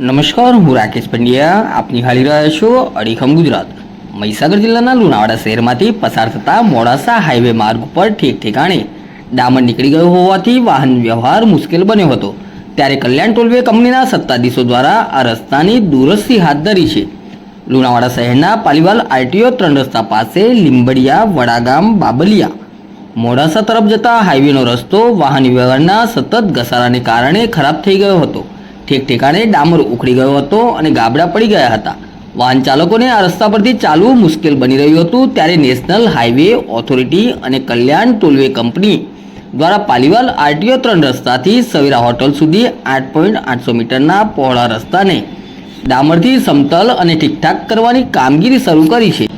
નમસ્કાર, હું રાકેશ પંડ્યા. આપ નિહાળી રહ્યા છો અડીખમ ગુજરાત. મહીસાગર જિલ્લાના લુણાવાડા શહેરમાંથી પસાર થતા મોડાસા હાઈવે માર્ગ ઉપર ઠેક ઠેકાણે ડામર નીકળી ગયો હોવાથી વાહન વ્યવહાર મુશ્કેલ બન્યો હતો. ત્યારે કલ્યાણ ટોલવે કંપનીના સત્તાધીશો દ્વારા આ રસ્તાની દુરસ્તી હાથ ધરી છે. લુણાવાડા શહેરના પાલીવાલ આરટીઓ ત્રણ રસ્તા પાસે લીંબડિયા, વડાગામ, બાબલિયા. મોડાસા તરફ જતા હાઈવેનો રસ્તો વાહન વ્યવહારના સતત ઘસારાને કારણે ખરાબ થઈ ગયો હતો. ઠેક ઠેકાણે ડામર ઉખડી ગયો હતો અને ગાબડા પડી ગયા હતા. વાહન ચાલકોને આ રસ્તા પરથી ચાલવું મુશ્કેલ બની રહ્યું હતું ત્યારે નેશનલ હાઈવે ઓથોરિટી અને કલ્યાણ ટોલવે કંપની દ્વારા પાલીવાલ આરટીઓ ત્રણ રસ્તાથી સવેરા હોટલ સુધી આઠ પોઈન્ટ આઠસો મીટરના પહોળા રસ્તાને ડામરથી સમતલ અને ઠીકઠાક કરવાની કામગીરી શરૂ કરી છે.